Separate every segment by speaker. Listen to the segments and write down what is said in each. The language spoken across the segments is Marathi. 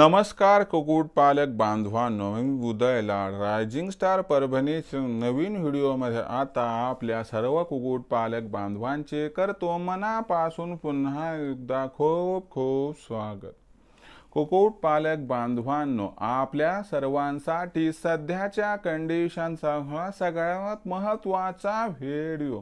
Speaker 1: नमस्कार कुक्कुटपालक बांधवांनो. मी उदयला रायझिंग स्टार परभणीच्या नवीन व्हिडिओमध्ये आता आपल्या सर्व कुक्कुटपालक बांधवांचे करतो मनापासून पुन्हा एकदा खूप खूप स्वागत. कुक्कुटपालक बांधवांनो आपल्या सर्वांसाठी सध्याच्या कंडिशनचा हा सगळ्यात महत्त्वाचा व्हिडिओ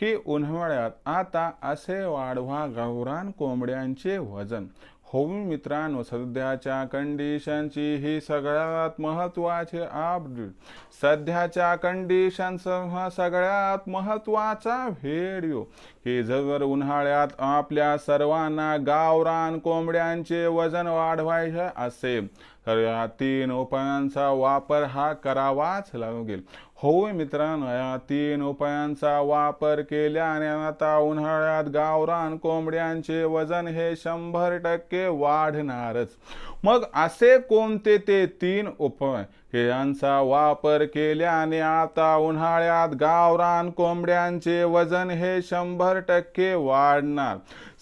Speaker 1: की उन्हाळ्यात आता असे वाढवा गावरान कोंबड्यांचे वजन. हो मित्रांनो सध्याच्या कंडिशनची ही सगळ्यात महत्त्वाची अपडेट सध्याच्या कंडिशनसह हा सगळ्यात महत्त्वाचा व्हिडिओ की जर उन्हाळ्यात आपल्या सर्वांना गावरान कोंबड्यांचे वजन वाढवायचे असेल तर या तीन उपायांचा वापर हा करावाच लागेल होय मित्रांनो या तीन उपायांचा वापर केल्याने आता उन्हाळ्यात गावरान कोंबड्यांचे वजन हे शंभर टक्के वाढणारच. मग असे कोणते ते तीन उपाय की यांचा वापर केल्याने आता उन्हाळ्यात गावरान कोंबड्यांचे वजन हे शंभर टक्के वाढणार.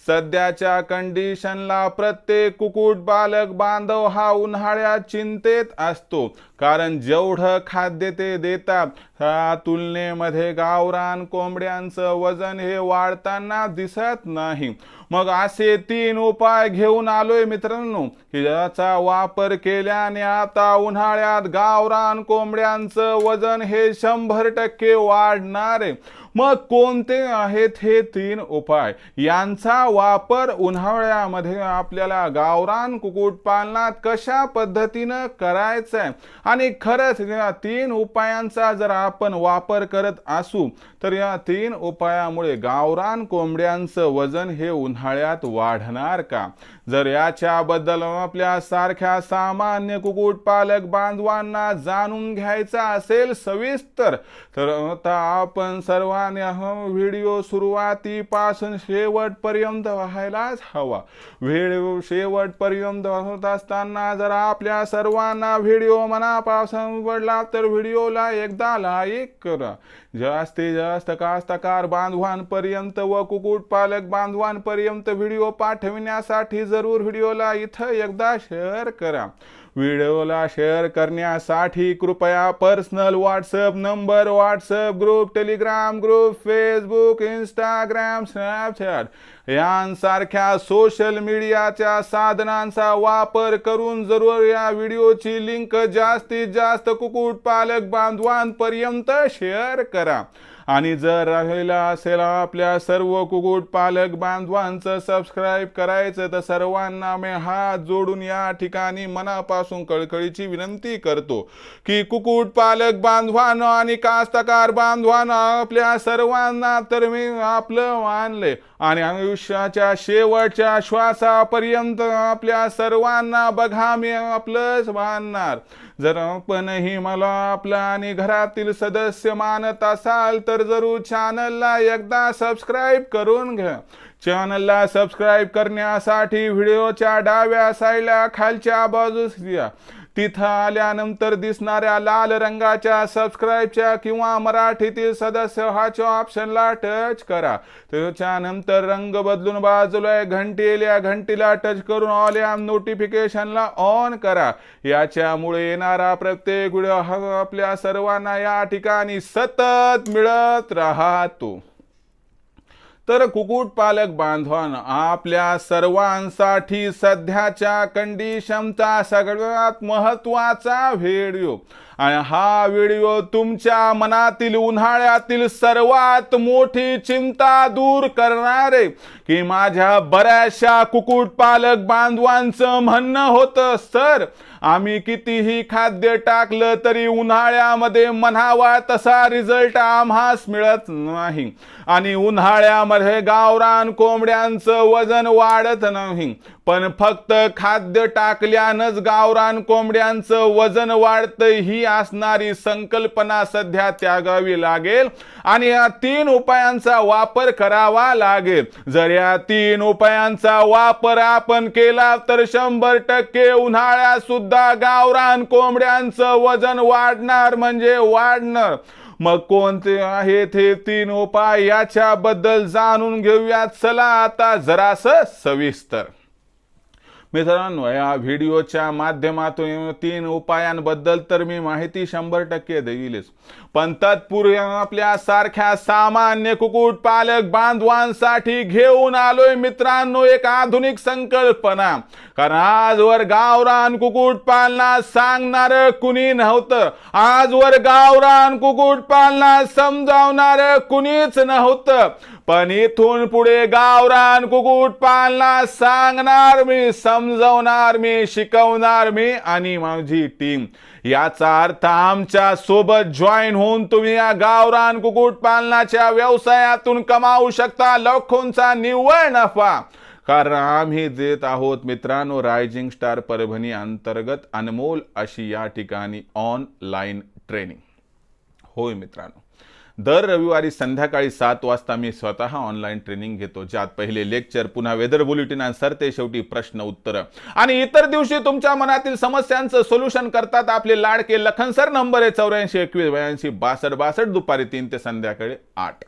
Speaker 1: सध्याच्या कंडिशनला प्रत्येक कुकुट बालक बांधव हा उन्हाळ्यात चिंतेत असतो. कारण जेवढं खाद्य ते देतात त्या तुलनेमध्ये गावरान कोंबड्यांचं वजन हे वाढताना दिसत नाही. मग असे तीन उपाय घेऊन आलोय मित्रांनो. की याचा वापर केल्याने आता उन्हाळ्यात गावरान कोंबड्यांचं वजन हे शंभर टक्के वाढणार आहे. मग कोणते आहेत हे तीन उपाय? यांचा वापर उन्हाळ्यामध्ये आपल्याला गावरान कुक्कुटपालनात कशा पद्धतीनं करायचं आहे आणि खरंच या तीन उपायांचा जर आपण वापर करत असू तर या तीन उपायामुळे गावरान कोंबड्यांचं वजन हे उन्हाळ्यात वाढणार का? जर याच्याबद्दल आपल्या सारख्या सामान्य कुक्कुटपालक बांधवांना जाणून घ्यायचा असेल सविस्तर तर आता आपण सर्वांनी व्हिडिओ सुरुवातीपासून शेवटपर्यंत व्हायलाच हवा. व्हिडिओ शेवटपर्यंत होत असताना जर आपल्या सर्वांना व्हिडिओ मनापासून आवडला तर व्हिडिओला एकदा लाईक करा. जास्तीत जास्त कास्तकार बांधवांपर्यंत व कुक्कुटपालक बांधवांपर्यंत व्हिडिओ पाठविण्यासाठी जरूर व्हिडिओला इथं एकदा शेअर करा. व्हिडिओला शेअर करण्यासाठी कृपया personal WhatsApp number WhatsApp group Telegram group Facebook Instagram Snapchat यांसारख्या सोशल मीडियाच्या साधनांचा वापर करून जरूर या व्हिडिओची लिंक जास्तीत जास्त कुक्कुटपालक बांधवांपर्यंत शेअर करा. आणि जर राहिला असेल आपल्या सर्व कुक्कुट पालक बांधवांचं सबस्क्राईब करायचं तर सर्वांना मी हात जोडून या ठिकाणी मनापासून कळकळीची विनंती करतो की कुक्कुट पालक बांधवानं आणि कास्तकार बांधवानं आपल्या सर्वांना तर मी आपलं मानले. आणि आयुष्याच्या शेवटच्या श्वासापर्यंत आपल्या सर्वांना बघा मी आपलंच मानणार. जर आपणही मला आपला आणि घरातील सदस्य मानत असाल तर जरूर चॅनलला एकदा सबस्क्राईब करून घ्या. चॅनलला सबस्क्राईब करण्यासाठी व्हिडिओच्या डाव्या साईडला खालच्या बाजूस द्या तिथं आल्यानंतर दिसणाऱ्या लाल रंगाच्या सबस्क्राईबच्या किंवा मराठीतील सदस्य हाच्या ऑप्शनला टच करा. त्याच्यानंतर रंग बदलून बाजूला घंटीला घंटीला टच करून ऑल या नोटिफिकेशनला ऑन करा. याच्यामुळे येणारा प्रत्येक व्हिडिओ हा आपल्या सर्वांना या ठिकाणी सतत मिळत राहतो. तर कुक्कुटपालक बांधवांना आपल्या सर्वांसाठी सध्याच्या कंडिशनचा सगळ्यात महत्त्वाचा व्हिडिओ आणि हा व्हिडिओ तुमच्या मनातील उन्हाळ्यातील सर्वात मोठी चिंता दूर करणारे की माझ्या बऱ्याचशा कुक्कुटपालक बांधवांचं म्हणणं होतं सर आम्ही कितीही खाद्य टाकलं तरी उन्हाळ्यामध्ये म्हणावा तसा रिझल्ट आम्हास मिळत नाही. आणि उन्हाळ्यामध्ये गावरान कोंबड्यांचं वजन वाढत नाही. पण फक्त खाद्य टाकल्यानंच गावरान कोंबड्यांचं वजन वाढतं ही असणारी संकल्पना सध्या त्यागावी लागेल. आणि या तीन उपायांचा वापर करावा लागेल. जर या तीन उपायांचा वापर आपण केला तर शंभर टक्के उन्हाळ्यात सुद्धा गावरान कोंबड्यांचं वजन वाढणार म्हणजे वाढणार. मग कोणते आहेत हे तीन उपाय? याच्याबद्दल जाणून घेऊयात. चला आता जरास सविस्तर. मित्रांनो या व्हिडिओच्या माध्यमातून तीन उपायांबद्दल तर मी माहिती शंभर टक्के देईलच. पण तत्पूर्वी आपल्या सारख्या सामान्य कुकुट पालक बांधवांसाठी घेऊन आलोय मित्रांनो एक आधुनिक संकल्पना. कारण आजवर गावरान कुकुट पालना सांगणार कुणी नव्हतं. आजवर गावरान कुकुट पालना समजावणार कुणीच नव्हतं. पण इथून पुढे गावरान कुकुट पालना सांगणार मी समजवणार मी शिकवणार मी आणि माझी टीम याचा अर्थ आमच्यासोबत जॉईन होऊन तुम्ही या गावरान कुकुट पालनाच्या व्यवसायातून कमावू शकता लखोंचा निव्वळ नफा. कारण आम्ही देत आहोत मित्रांनो रायझिंग स्टार परभणी अंतर्गत अनमोल अशी या ठिकाणी ऑनलाईन ट्रेनिंग होय मित्रांनो. दर रविवारी संध्याकाळी सात वाजता मी स्वतः ऑनलाईन ट्रेनिंग घेतो ज्यात पहिले लेक्चर पुन्हा वेदर बुलेटिन आणि ते शेवटी प्रश्न उत्तर. आणि इतर दिवशी तुमच्या मनातील समस्यांचं सोल्युशन करतात आपले लाडके लखन सर नंबर आहे चौऱ्याऐंशी एकवीस ब्याऐंशी बासष्ट बासष्ट दुपारी तीन ते संध्याकाळी आठ.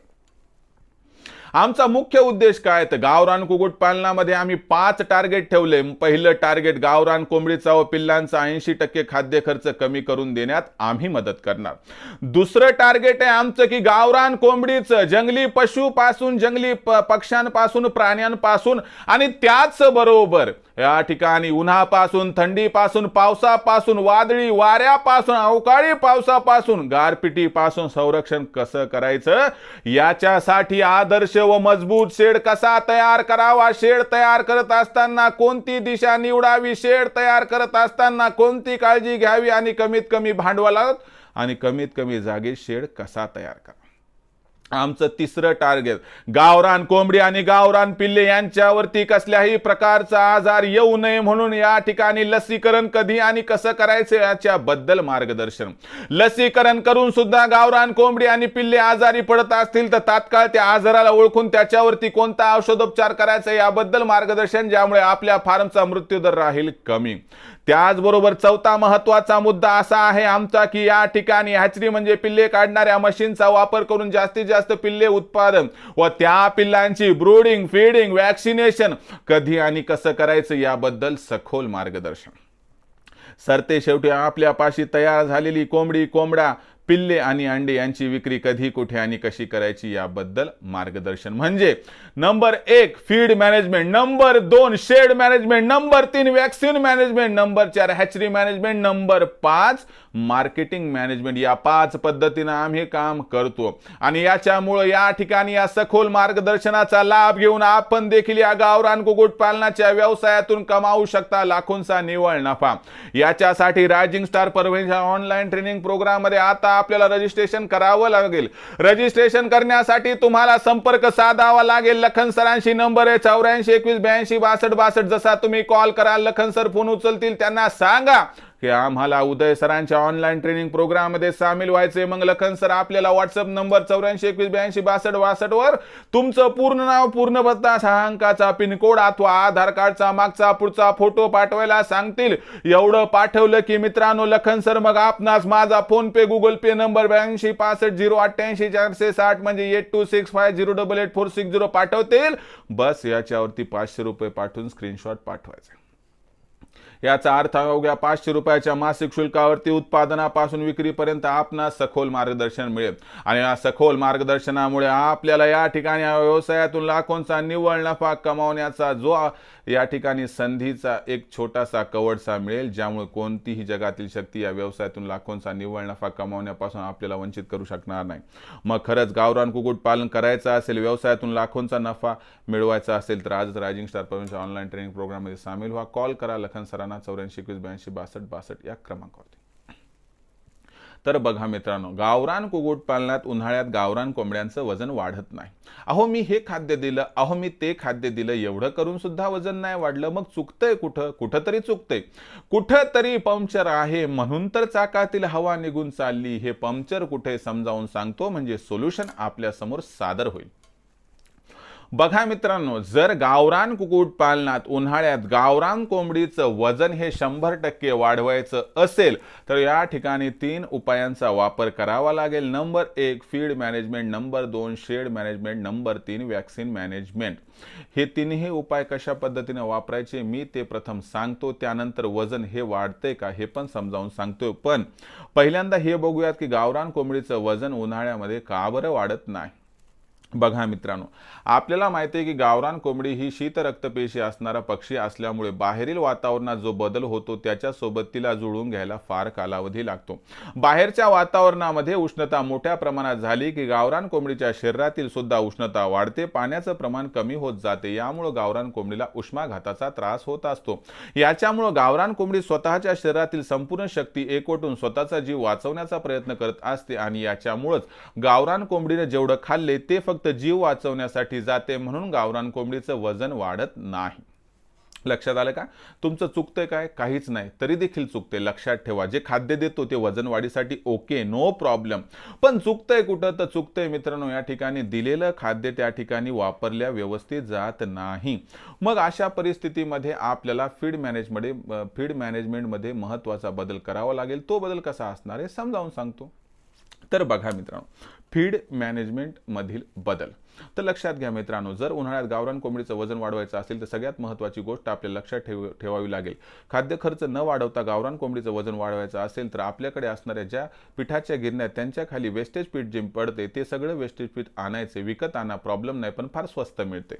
Speaker 1: आमचा मुख्य उद्देश काय? तर गावरान कुकुट पालनामध्ये आम्ही पाच टार्गेट ठेवले. पहिलं टार्गेट गावरान कोंबडीचा व पिल्लांचा ऐंशी टक्के खाद्य खर्च कमी करून देण्यात आम्ही मदत करणार. दुसरं टार्गेट आहे आमचं की गावरान कोंबडीचं जंगली पशुपासून जंगली पक्ष्यांपासून प्राण्यांपासून आणि त्याच बरोबर या ठिकाणी उन्हापासून थंडीपासून पावसापासून वादळी वाऱ्यापासून अवकाळी पावसापासून गारपिटीपासून संरक्षण कसं करायचं? याच्यासाठी आदर्श व मजबूत शेड कसा तयार करावा? शेड तयार करत असताना कोणती दिशा निवडावी? शेड तयार करत असताना कोणती काळजी घ्यावी? आणि कमीत कमी भांडवलात आणि कमीत कमी जागेत शेड कसा तयार करा आमचं तिसरं टार्गेट गावरान कोंबडी आणि गावरान पिल्ले यांच्यावरती कसल्याही प्रकारचा आजार येऊ नये म्हणून या ठिकाणी लसीकरण कधी आणि कसं करायचं याच्याबद्दल मार्गदर्शन. लसीकरण करून सुद्धा गावरान कोंबडी आणि पिल्ले आजारी पडत असतील तर तात्काळ त्या आजाराला ओळखून त्याच्यावरती कोणता औषधोपचार करायचा याबद्दल मार्गदर्शन ज्यामुळे आपल्या फार्मचा मृत्यूदर राहील कमी. त्याचबरोबर चौथा महत्त्वाचा मुद्दा असा आहे आमचा की या ठिकाणी हॅचरी म्हणजे पिल्ले काढणाऱ्या मशीनचा वापर करून जास्तीत जास्त पिल्ले उत्पादन व त्या पिल्लांची ब्रूडिंग फीडिंग वॅक्सिनेशन कधी आणि कसं करायचं याबद्दल सखोल मार्गदर्शन. सरते शेवटी आपल्यापाशी तयार झालेली कोंबडी कोंबडा पिल्ले आणि अंडे यांची विक्री कधी कुठे आणि कशी करायची याबद्दल मार्गदर्शन म्हणजे नंबर एक फीड मॅनेजमेंट. नंबर दोन शेड मॅनेजमेंट. नंबर तीन वॅक्सिन मॅनेजमेंट. नंबर चार हॅचरी मॅनेजमेंट. नंबर पाच मार्केटिंग मॅनेजमेंट. या पाच पद्धतीनं आम्ही काम करतो. आणि याच्यामुळं या ठिकाणी या सखोल मार्गदर्शनाचा लाभ घेऊन आपण देखील या गावरान कुक्कुटपालनाच्या व्यवसायातून कमावू शकता लाखोंचा निवळ नफा. याच्यासाठी रायझिंग स्टार परभणीच्या ऑनलाईन ट्रेनिंग प्रोग्राममध्ये आता आपल्याला रजिस्ट्रेशन करावं लागेल. रजिस्ट्रेशन करण्यासाठी तुम्हाला संपर्क साधावा लागेल. लखन सरांशी नंबर आहे चौऱ्याऐंशी एकवीस ब्याऐंशी बासष्ट बासष्ट. जसा तुम्ही कॉल कराल लखन सर फोन उचलतील. त्यांना सांगा. की आम्हाला उदय सरांच्या ऑनलाईन ट्रेनिंग प्रोग्राममध्ये सामील व्हायचे मग लखन सर आपल्याला व्हॉट्सअप नंबर चौऱ्याऐंशी एकवीस ब्याऐंशी बासष्ट बासष्ट वर तुमचं पूर्ण नाव पूर्ण पत्ता सहा अंकाचा पिनकोड अथवा आधार कार्डचा मागचा पुढचा फोटो पाठवायला सांगतील. एवढं पाठवलं की मित्रांनो लखन सर मग आपणास माझा PhonePe Google Pay number ब्याऐंशी पासष्ट झिरो अठ्ठ्याऐंशी चारशे साठ म्हणजे eight two six five zero double eight four six zero पाठवतील. बस याच्यावरती पाचशे रुपये पाठवून स्क्रीनशॉट पाठवायचे. याचा अर्थ अवघ्या पाचशे रुपयाच्या मासिक शुल्कावरती उत्पादनापासून विक्रीपर्यंत आपणास सखोल मार्गदर्शन मिळेल. आणि या सखोल मार्गदर्शनामुळे आपल्याला या ठिकाणी या व्यवसायातून लाखोंचा निव्वळ नफा कमावण्याचा जो या ठिकाणी संधीचा एक छोटासा कवडसा मिळेल ज्यामुळे कोणतीही जगातील शक्ती या व्यवसायातून लाखोंचा निव्वळ नफा कमावण्यापासून आपल्याला वंचित करू शकणार नाही. मग खरंच गावरान कुक्कुटपालन करायचं असेल व्यवसायातून लाखोंचा नफा मिळवायचा असेल तर आजच रायझिंग स्टार परमेशच्या ऑनलाईन ट्रेनिंग प्रोग्राममध्ये सामील व्हा. कॉल करा लखन सरांना चौऱ्याऐंशी एकवीस ब्याऐंशी बासष्ट बासष्ट या क्रमांकावरती. तर बघा मित्रांनो गावरान कुक्कुट पालनात उन्हाळ्यात गावरान कोंबड्यांचं वजन वाढत नाही. अहो मी हे खाद्य दिलं अहो मी ते खाद्य दिलं एवढं करून सुद्धा वजन नाही वाढलं. मग चुकतंय कुठं? कुठं तरी चुकतंय. कुठं तरी पंक्चर आहे म्हणून तर चाकातील हवा निघून चालली. हे पंक्चर कुठे समजावून सांगतो म्हणजे सोल्युशन आपल्यासमोर सादर होईल. बघा मित्रांनो जर गावरान कुक्कुटपालनात उन्हाळ्यात गावरान कोंबडीचं वजन हे शंभर टक्के वाढवायचं असेल तर या ठिकाणी तीन उपायांचा वापर करावा लागेल. नंबर एक फीड मॅनेजमेंट. नंबर दोन शेड मॅनेजमेंट. नंबर तीन वॅक्सिन मॅनेजमेंट. हे तिन्ही उपाय कशा पद्धतीने वापरायचे मी ते प्रथम सांगतो. त्यानंतर वजन हे वाढते का हे पण समजावून सांगतो पण पहिल्यांदा हे बघूयात की गावरान कोंबडीचं वजन उन्हाळ्यामध्ये का बरं वाढत नाही? बघा मित्रांनो आपल्याला माहिती आहे की गावरान कोंबडी ही शीत रक्तपेशी असणारा पक्षी असल्यामुळे बाहेरील वातावरणात जो बदल होतो त्याच्यासोबत तिला जुळून घ्यायला फार कालावधी लागतो. बाहेरच्या वातावरणामध्ये उष्णता मोठ्या प्रमाणात झाली की गावरान कोंबडीच्या शरीरातील सुद्धा उष्णता वाढते पाण्याचं प्रमाण कमी होत जाते यामुळे गावरान कोंबडीला उष्माघाताचा त्रास होत असतो. याच्यामुळे गावरान कोंबडी स्वतःच्या शरीरातील संपूर्ण शक्ती एकवटून स्वतःचा जीव वाचवण्याचा प्रयत्न करत असते आणि याच्यामुळेच गावरान कोंबडीने जेवढं खाल्ले ते फक्त फक्त जीव वाचवण्यासाठी जाते म्हणून गावरान कोंबडीचं वजन वाढत नाही. लक्षात आलं का? तुमचं चुकतंय काय? काहीच नाही. तरी देखील चुकते लक्षात ठेवा. जे खाद्य देतो ते वजन वाढीसाठी ओके नो प्रॉब्लेम पण चुकतंय कुठं? तर चुकतंय मित्रांनो या ठिकाणी दिलेलं खाद्य त्या ठिकाणी वापरल्या व्यवस्थित जात नाही. मग अशा परिस्थितीमध्ये आपल्याला फीड मॅनेजमध्ये फीड मॅनेजमेंटमध्ये महत्त्वाचा बदल करावा लागेल. तो बदल कसा असणार आहे? समजावून सांगतो. तर बघा मित्रांनो फीड मॅनेजमेंटमधील बदल. तर लक्षात घ्या मित्रांनो जर उन्हाळ्यात गावरान कोंबडीचं वजन वाढवायचं असेल तर सगळ्यात महत्त्वाची गोष्ट आपल्याला लक्षात ठेव ठेवावी लागेल. खाद्य खर्च न वाढवता गावरान कोंबडीचं वजन वाढवायचं असेल तर आपल्याकडे असणाऱ्या ज्या पिठाच्या गिरण्या त्यांच्या खाली वेस्टेज पीठ जे पडते ते सगळं वेस्टेज पीठ आणायचे. विकत आणा प्रॉब्लेम नाही पण फार स्वस्त मिळते.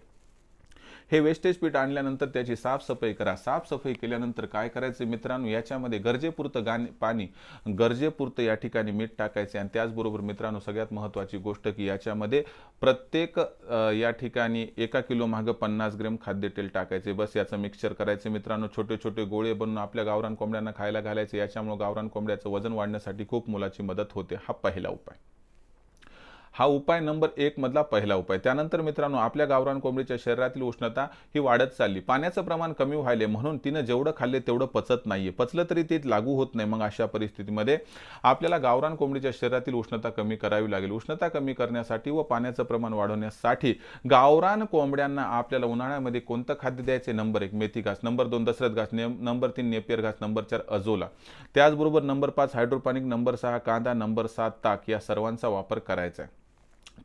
Speaker 1: हे वेस्टेज पीठ आणल्यानंतर त्याची साफसफाई करा. साफसफाई केल्यानंतर काय करायचे मित्रांनो? याच्यामध्ये गरजेपुरतं गाणे पाणी गरजेपुरतं या ठिकाणी मीठ टाकायचे आणि त्याचबरोबर मित्रांनो सगळ्यात महत्त्वाची गोष्ट की याच्यामध्ये प्रत्येक या ठिकाणी एका किलो मागं पन्नास ग्रॅम खाद्यतेल टाकायचे. बस याचं मिक्सचर करायचे. मित्रांनो छोटे छोटे गोळे बनवून आपल्या गावरान कोंबड्यांना खायला घालायचे. याच्यामुळे गावरान कोंबड्याचं वजन वाढण्यासाठी खूप मुलाची मदत होते. हा पहिला उपाय. हा उपाय नंबर एक मधला पहिला उपाय. त्यानंतर मित्रांनो आपल्या गावरान कोंबडीच्या शरीरातील उष्णता ही वाढत चालली. पाण्याचं प्रमाण कमी व्हायले म्हणून तिनं जेवढं खाल्ले तेवढं पचत नाहीये. पचलं तरी ते लागू होत नाही. मग अशा परिस्थितीमध्ये आपल्याला गावरान कोंबडीच्या शरीरातील उष्णता कमी करावी लागेल. उष्णता कमी करण्यासाठी व पाण्याचं प्रमाण वाढवण्यासाठी गावरान कोंबड्यांना आपल्याला उन्हाळ्यामध्ये कोणतं खाद्य द्यायचे? नंबर एक मेथी घास. नंबर दोन दसरथ घास. नंबर तीन नेपियर घास. नंबर चार अजोला. त्याचबरोबर नंबर पाच हायड्रोपॉनिक. नंबर सहा कांदा. नंबर सात ताक. या सर्वांचा वापर करायचा आहे.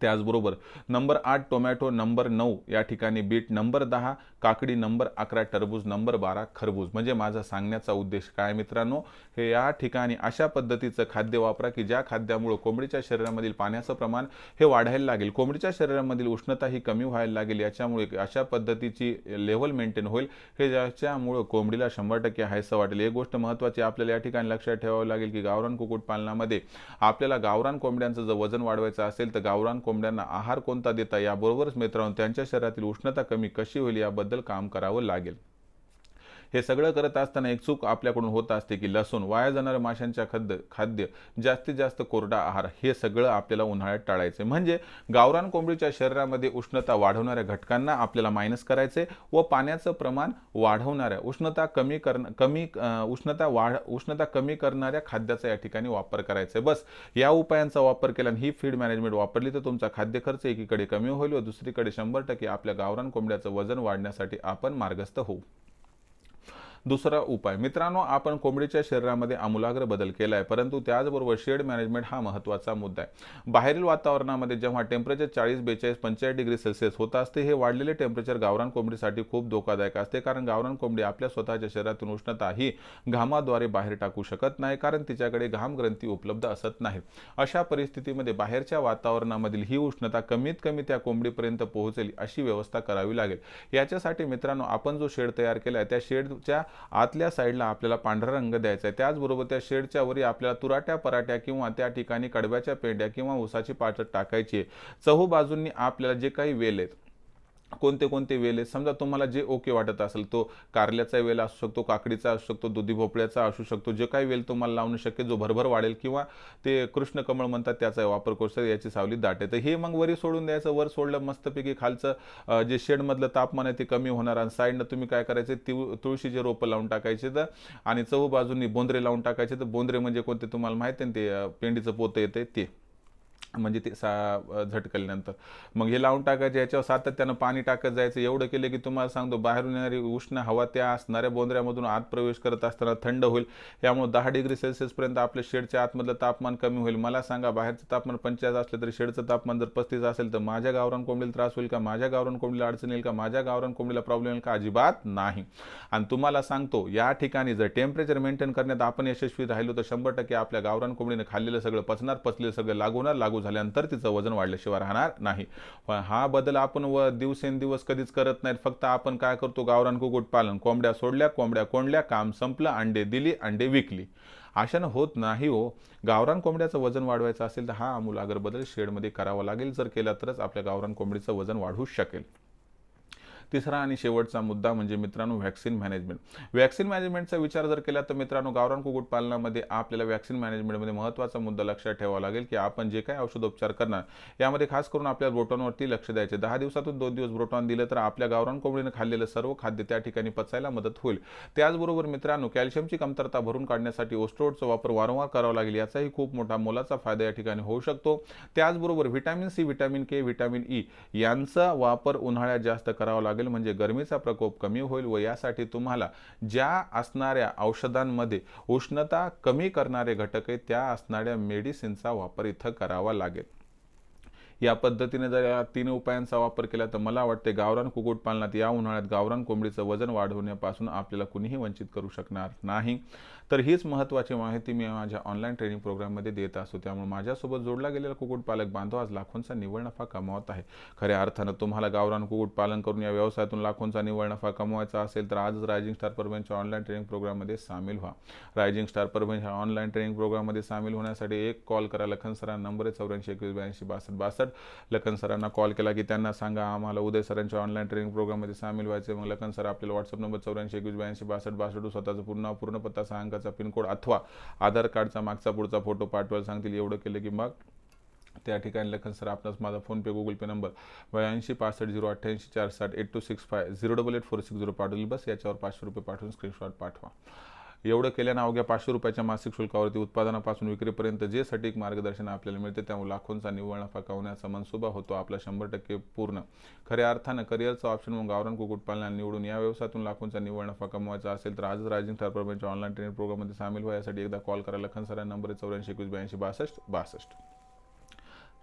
Speaker 1: त्याचबरोबर नंबर आठ टोमॅटो नंबर नऊ या ठिकाणी बीट नंबर दहा काकडी नंबर अकरा टरबूज नंबर बारा खरबूज. म्हणजे माझा सांगण्याचा उद्देश काय मित्रांनो? हे या ठिकाणी अशा पद्धतीचं खाद्य वापरा की ज्या खाद्यामुळे कोंबडीच्या शरीरामधील पाण्याचं प्रमाण हे वाढायला लागेल. कोंबडीच्या शरीरामधील उष्णता ही कमी व्हायला लागेल. याच्यामुळे अशा पद्धतीची लेवल मेंटेन होईल. हे ज्याच्यामुळं कोंबडीला शंभर टक्के हायसं वाटेल. एक गोष्ट महत्त्वाची आपल्याला या ठिकाणी लक्षात ठेवावं लागेल की गावरान कुक्कुटपालनामध्ये आपल्याला गावरान कोंबड्यांचं जर वजन वाढवायचं असेल तर गावरान कोंबड्यांना आहार कोणता देता याबरोबरच मित्रांनो त्यांच्या शरीरातील उष्णता कमी कशी होईल याबद्दल काम करावं लागेल. हे सगळं करत असताना एक चूक आपल्याकडून होत असते की लसूण वाया जाणाऱ्या माशांच्या खाद्य खाद्य जास्तीत जास्त कोरडा आहार हे सगळं आपल्याला उन्हाळ्यात टाळायचे म्हणजे गावरान कोंबडीच्या शरीरामध्ये उष्णता वाढवणाऱ्या घटकांना आपल्याला मायनस करायचे व पाण्याचं प्रमाण वाढवणाऱ्या उष्णता कमी करण कमी उष्णता वाढ उष्णता कमी करणाऱ्या खाद्याचा या ठिकाणी वापर करायचा बस या उपायांचा वापर केला ही फीड मॅनेजमेंट वापरली तर तुमचा खाद्य खर्च एकीकडे कमी होईल व दुसरीकडे शंभर टक्के आपल्या गावरान कोंबड्याचं वजन वाढण्यासाठी आपण मार्गस्थ होऊ. दुसरा उपाय. मित्रांनो आपण कोंबडीच्या शरीरामध्ये आमूलाग्र बदल केला आहे परंतु त्याचबरोबर शेड मॅनेजमेंट हा महत्त्वाचा मुद्दा आहे. बाहेरील वातावरणामध्ये जेव्हा टेम्परेचर चाळीस बेचाळीस पंचेचाळीस डिग्री सेल्सिअस होत असते हे वाढलेले टेम्परेचर गावरान कोंबडीसाठी खूप धोकादायक असते कारण गावरान कोंबडी आपल्या स्वतःच्या शरीरातून उष्णता ही घामाद्वारे बाहेर टाकू शकत नाही कारण तिच्याकडे घाम ग्रंथी उपलब्ध असत नाहीत अशा परिस्थितीमध्ये बाहेरच्या वातावरणामधील ही उष्णता कमीत कमी त्या कोंबडीपर्यंत पोहोचेल अशी व्यवस्था करावी लागेल. याच्यासाठी मित्रांनो आपण जो शेड तयार केला आहे त्या शेडच्या आतल्या साईडला आपल्याला पांढरा रंग द्यायचा आहे. त्याचबरोबर त्या शेडच्या वरी आपल्याला तुराट्या पराट्या किंवा त्या ठिकाणी कडब्याच्या पेंड्या किंवा उसाची पाचट टाकायची आहे. चहू बाजूंनी आपल्याला जे काही वेल आहेत कोणते कोणते वेल आहेत? समजा तुम्हाला जे ओके वाटत असेल तो कारल्याचा वेल असू शकतो काकडीचा असू शकतो दुधी भोपळ्याचा असू शकतो जे काही वेल तुम्हाला लावणं शक्य जो भरभर वाढेल किंवा ते कृष्ण कमळ म्हणतात त्याचा वापर करू शकतो याची सावली दाट. आहे तर हे मग वरी सोडून द्यायचं वर सोडलं मस्तपैकी खालचं जे शेडमधलं तापमान आहे ते कमी होणार आणि साईडनं तुम्ही काय करायचे तुळशीचे रोपं लावून टाकायचे तर आणि चहू बाजूंनी बोंद्रे लावून टाकायचे तर बोंद्रे म्हणजे कोणते तुम्हाला माहिती आहे ते पेंडीचं पोतं येते ते. म्हणजे ते सा झटकल्यानंतर. मग हे लावून टाकायचे याच्यावर सातत्यानं पाणी टाकत जायचं. एवढं केलं की तुम्हाला सांगतो बाहेरून येणारी उष्ण हवा त्या असणाऱ्या बोंदऱ्यामधून आत प्रवेश करत असताना थंड होईल. यामुळे दहा डिग्री सेल्सिअसपर्यंत आपल्या शेडच्या आतमधलं तापमान कमी होईल. मला सांगा बाहेरचं तापमान पंचायत असलं तरी शेडचं तापमान जर पस्तीस असेल तर माझ्या गावरान कोंबडीला त्रास होईल का? माझ्या गावरान कोंबडीला अडचण येईल का? माझ्या गावरान कोंबडीला प्रॉब्लेम येईल का? अजिबात नाही. आणि तुम्हाला सांगतो या ठिकाणी जर टेम्परेचर मेंटेन करण्यात आपण यशस्वी राहिलो तर शंभर टक्के आपल्या गावरान कोंबडीने खाल्लेलं सगळं पचणार पचलेलं सगळं लागवणार लागू झाल्यानंतर तिचं वजन वाढल्याशिवाय राहणार नाही. पण हा बदल आपण व दिवसेंदिवस कधीच करत नाहीत. फक्त आपण काय करतो? गावरान कुक्कुटपालन. कोंबड्या सोडल्या कोंबड्या कोंडल्या काम संपलं अंडे दिली अंडे विकली. अशानं होत नाही हो. गावरान कोंबड्याचं वजन वाढवायचं असेल तर हा आमूलागर बदल शेडमध्ये करावा लागेल. जर केला तरच आपल्या गावरान कोंबडीचं वजन वाढू शकेल. तिसरा आणि शेवटचा मुद्दा म्हणजे मित्रांनो व्हॅक्सिन मॅनेजमेंट. व्हॅक्सिन मॅनेजमेंटचा विचार जर केला तर मित्रांनो गावरान कुक्कुटपालनामध्ये आपल्याला व्हॅक्सिन मॅनेजमेंटमध्ये महत्त्वाचा मुद्दा लक्षात ठेवावा लागेल की आपण जे काही औषधोपचार करणार यामध्ये खास करून आपल्या ब्रोटॉनवरती लक्ष द्यायचे. दहा दिवसातून दोन दिवस ब्रोटॉन दिलं तर आपल्या गावरान कोंबडीने खाल्लेलं सर्व खाद्य त्या ठिकाणी पचायला मदत होईल. त्याचबरोबर मित्रांनो कॅल्शियमची कमतरता भरून काढण्यासाठी ओस्ट्रोडचा वापर वारंवार करावा लागेल याचाही खूप मोठा मोलाचा फायदा या ठिकाणी होऊ शकतो. त्याचबरोबर vitamin C vitamin K vitamin E यांचा वापर उन्हाळ्यात जास्त करावा लागेल. म्हणजे गरमीचा प्रकोप कमी होईल व यासाठी तुम्हाला ज्या असणाऱ्या औषधांमध्ये उष्णता कमी करणारे घटक आहेत त्या असणाऱ्या मेडिसिनचा वापर इथं करावा लागेल. या पद्धतीने जर या तीन उपायांचा वापर केला तर मला वाटते गावरान कुक्कुटपालनात या उन्हाळ्यात गावरान कोंबडीचं वजन वाढवण्यापासून आपल्याला कुणीही वंचित करू शकणार नाही. तर हीच महत्त्वाची माहिती मी माझ्या ऑनलाईन ट्रेनिंग प्रोग्राममध्ये देत असतो त्यामुळे माझ्यासोबत जोडला गेलेला कुक्कुटपालक बांधव आज लाखोंचा निव्वळ नफा कमावत आहे. खऱ्या अर्थानं तुम्हाला गावरान कुक्कुटपालन करून या व्यवसायातून लाखोंचा निव्वळ नफा कमवायचा असेल तर आजच रायझिंग स्टार परभणीच्या ऑनलाईन ट्रेनिंग प्रोग्राममध्ये सामील व्हा. रायझिंग स्टार परभणीच्या ऑनलाईन ट्रेनिंग प्रोग्राममध्ये सामील होण्यासाठी एक कॉल करा. लखन सरांना नंबर आहे चौऱ्याऐंशी एकवीस ब्याऐंशी बासष्ट बासष्ट. लखन सरांना कॉल केला की त्यांना सांगा आम्हाला उदय सरांच्या ऑनलाईन ट्रेनिंग प्रोग्राममध्ये सामील व्हायचे मग लखन सर आपल्याला व्हॉट्सअप नंबर चौऱ्याऐंशी एकवीस ब्याऐंशी बासष्ट बासष्ट स्वतःचा पूर्ण पूर्ण पत्ता सांगा अंकाचा पिनकोड अथवा आधार कार्डचा मागचा पुढचा फोटो पाठवायला सांगतील. एवढं केलं की मग त्या ठिकाणी लखन सर आपणास माझा फोनपे गुगल पे नंबर ब्याऐंशी पासष्ट झिरो अठ्ठ्याऐंशी चार साठ eight two six five zero double eight four six zero पाठवली बस याच्यावर पाचशे रुपये पाठवून स्क्रीनशॉट पाठवा. एवढं केल्यानं अवघ्या पाचशे रुपयाच्या मासिक शुल्कावरती उत्पादनापासून विक्रीपर्यंत जे सटीक मार्गदर्शन आपल्याला मिळते त्यामुळे लाखोंचा निव्वळ नफा कवण्याचा मनसुबा होतो आपला शंभर टक्के पूर्ण. खऱ्या अर्थानं करिअरचा ऑप्शन म्हणून गावरान कुक्कुटपालनाला निवडून या व्यवसायातून लाखोंचा निव्वळ नफा कमवायचा असेल तर आजच रायझिंग ठरप्रमाणे ऑनलाईन ट्रेनिंग प्रोग्राममध्ये सामील व्हा. यासाठी एकदा कॉल करा. लखन सर नंबर आहे चौऱ्याऐंशी एकवीस ब्याऐंशी बासष्ट बासष्ट.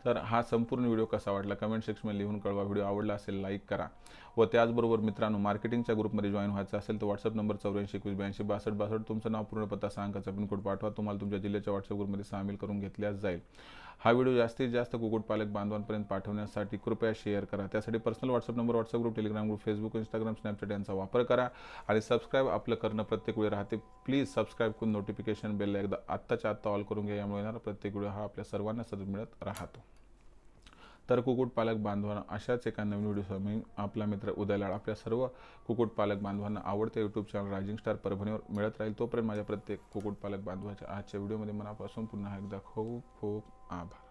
Speaker 1: तर हा संपूर्ण व्हिडिओ कसा वाटला? कमेंट सेक्शनमध्ये लिहून कळवा. व्हिडिओ आवडला असेल लाईक करा. व त्याचबरोबर मित्रांनो मार्केटिंगच्या ग्रुपमध्ये जॉईन व्हायचं असेल तर व्हॉट्सअप नंबर चौऱ्याऐंशी एकवीस ब्याऐंशी बासष्ट बासष्ट तुमचं नाव पूर्ण पत्ता सांगाचा पिनकोड पाठवा. तुम्हाला तुमच्या जिल्ह्याच्या व्हॉट्सअप ग्रुपमध्ये सामील करून घेतल्या जाईल. हा व्हिडिओ जास्तीत जास्त कुक्कुटपालक बांधवांपर्यंत पाठवण्यासाठी कृपया शेअर करा. त्यासाठी personal WhatsApp number WhatsApp group Telegram group Facebook Instagram Snapchat यांचा वापर करा आणि सबस्क्राईब आपलं करणं प्रत्येक वेळी राहते. प्लीज सबस्क्राईब करून नोटिफिकेशन बेल एकदा आत्ताच्या आत्ता ऑल करून घ्या. यामुळे येणारा प्रत्येक वेळी हा आपल्या सर्वांना सतत मिळत राहतो. तर कुक्कुटपालक बांधवांना अशाच एका नवीन व्हिडिओसह आपला मित्र उदयलाड आपल्या सर्व कुक्कुटपालक बांधवांना आवडते यूट्यूब चॅनल रायझिंग स्टार परभणीवर मिळत राहील. तोपर्यंत माझ्या प्रत्येक कुक्कुटपालक बांधवाच्या आजच्या व्हिडिओमध्ये मनापासून पुन्हा एकदा खूप खूप आभार.